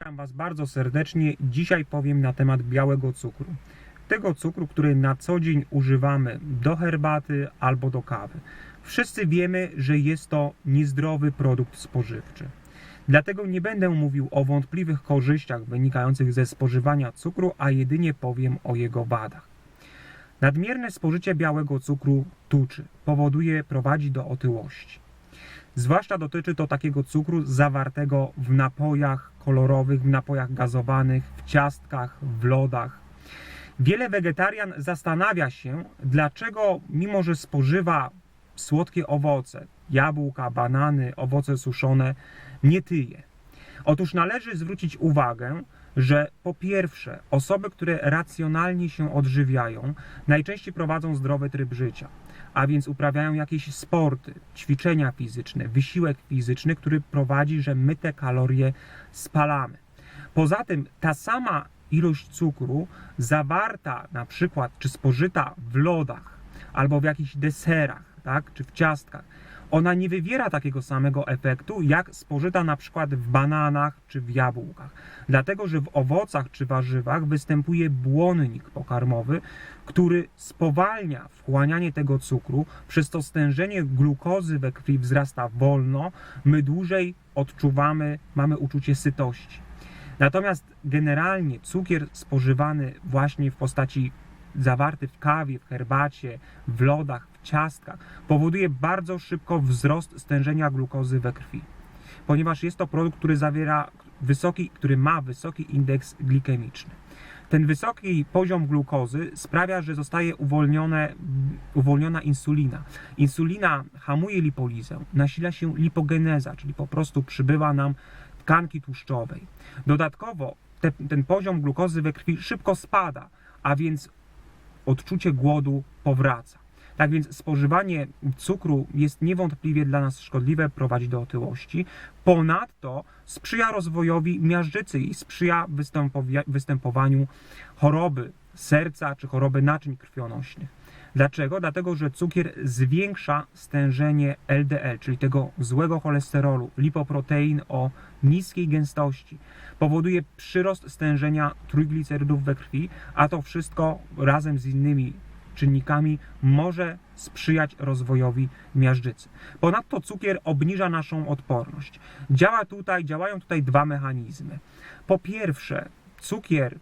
Witam Was bardzo serdecznie. Dzisiaj powiem na temat białego cukru. Tego cukru, który na co dzień używamy do herbaty albo do kawy. Wszyscy wiemy, że jest to niezdrowy produkt spożywczy. Dlatego nie będę mówił o wątpliwych korzyściach wynikających ze spożywania cukru, a jedynie powiem o jego wadach. Nadmierne spożycie białego cukru tuczy, powoduje, prowadzi do otyłości. Zwłaszcza dotyczy to takiego cukru zawartego w napojach kolorowych, w napojach gazowanych, w ciastkach, w lodach. Wiele wegetarian zastanawia się, dlaczego, mimo że spożywa słodkie owoce, jabłka, banany, owoce suszone, nie tyje. Otóż należy zwrócić uwagę, że po pierwsze, osoby, które racjonalnie się odżywiają, najczęściej prowadzą zdrowy tryb życia, a więc uprawiają jakieś sporty, ćwiczenia fizyczne, wysiłek fizyczny, który prowadzi, że my te kalorie spalamy. Poza tym ta sama ilość cukru zawarta na przykład czy spożyta w lodach albo w jakichś deserach, tak, czy w ciastkach, ona nie wywiera takiego samego efektu jak spożyta na przykład w bananach czy w jabłkach. Dlatego, że w owocach czy warzywach występuje błonnik pokarmowy, który spowalnia wchłanianie tego cukru, przez to stężenie glukozy we krwi wzrasta wolno, my dłużej odczuwamy, mamy uczucie sytości. Natomiast generalnie cukier spożywany właśnie w postaci zawarty w kawie, w herbacie, w lodach, w ciastkach powoduje bardzo szybko wzrost stężenia glukozy we krwi. Ponieważ jest to produkt, który zawiera wysoki, który ma wysoki indeks glikemiczny. Ten wysoki poziom glukozy sprawia, że zostaje uwolnione, uwolniona insulina. Insulina hamuje lipolizę, nasila się lipogeneza, czyli po prostu przybywa nam tkanki tłuszczowej. Dodatkowo te, ten poziom glukozy we krwi szybko spada, a więc odczucie głodu powraca. Tak więc spożywanie cukru jest niewątpliwie dla nas szkodliwe, prowadzi do otyłości. Ponadto sprzyja rozwojowi miażdżycy i sprzyja występowaniu choroby serca czy choroby naczyń krwionośnych. Dlaczego? Dlatego, że cukier zwiększa stężenie LDL, czyli tego złego cholesterolu, lipoprotein o niskiej gęstości. Powoduje przyrost stężenia trójglicerydów we krwi, a to wszystko razem z innymi czynnikami może sprzyjać rozwojowi miażdżycy. Ponadto cukier obniża naszą odporność. Działa tutaj, działają tutaj dwa mechanizmy. Po pierwsze, cukier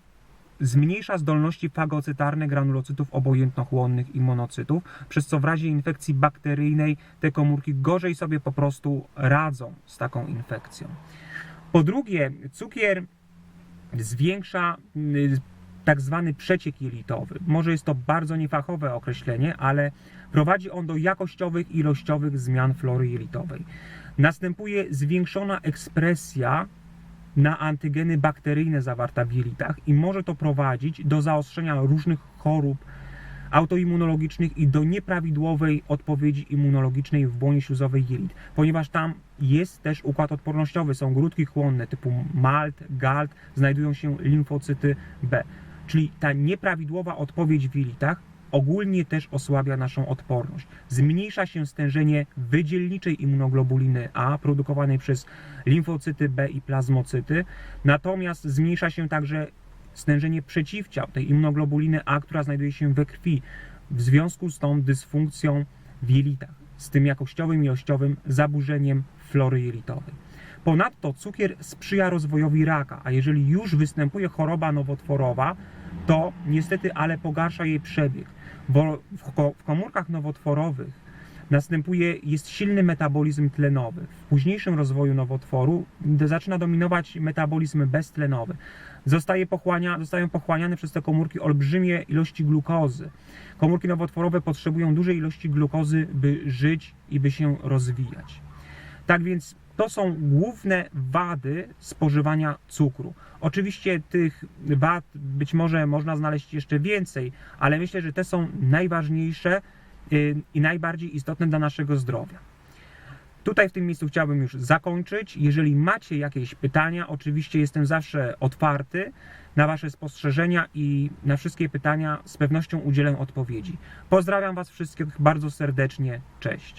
zmniejsza zdolności fagocytarne granulocytów obojętnochłonnych i monocytów, przez co w razie infekcji bakteryjnej te komórki gorzej sobie po prostu radzą z taką infekcją. Po drugie, cukier zwiększa y, tak zwany przeciek jelitowy. Może jest to bardzo niefachowe określenie, ale prowadzi on do jakościowych ilościowych zmian flory jelitowej. Następuje zwiększona ekspresja na antygeny bakteryjne zawarta w jelitach i może to prowadzić do zaostrzenia różnych chorób autoimmunologicznych i do nieprawidłowej odpowiedzi immunologicznej w błonie śluzowej jelit, ponieważ tam jest też układ odpornościowy, są grudki chłonne typu MALT, GALT, znajdują się limfocyty B. Czyli ta nieprawidłowa odpowiedź w jelitach ogólnie też osłabia naszą odporność. Zmniejsza się stężenie wydzielniczej immunoglobuliny A produkowanej przez limfocyty B i plazmocyty, natomiast zmniejsza się także stężenie przeciwciał tej immunoglobuliny A, która znajduje się we krwi w związku z tą dysfunkcją w jelitach, z tym jakościowym i ilościowym zaburzeniem flory jelitowej. Ponadto cukier sprzyja rozwojowi raka, a jeżeli już występuje choroba nowotworowa, to niestety, ale pogarsza jej przebieg, bo w ko- w komórkach nowotworowych następuje, jest silny metabolizm tlenowy. W późniejszym rozwoju nowotworu zaczyna dominować metabolizm beztlenowy. Zostaje pochłania, zostają pochłaniane przez te komórki olbrzymie ilości glukozy. Komórki nowotworowe potrzebują dużej ilości glukozy, by żyć i by się rozwijać. Tak więc to są główne wady spożywania cukru. Oczywiście tych wad być może można znaleźć jeszcze więcej, ale myślę, że te są najważniejsze y, i najbardziej istotne dla naszego zdrowia. Tutaj w tym miejscu chciałbym już zakończyć. Jeżeli macie jakieś pytania, oczywiście jestem zawsze otwarty na Wasze spostrzeżenia i na wszystkie pytania z pewnością udzielę odpowiedzi. Pozdrawiam Was wszystkich bardzo serdecznie. Cześć.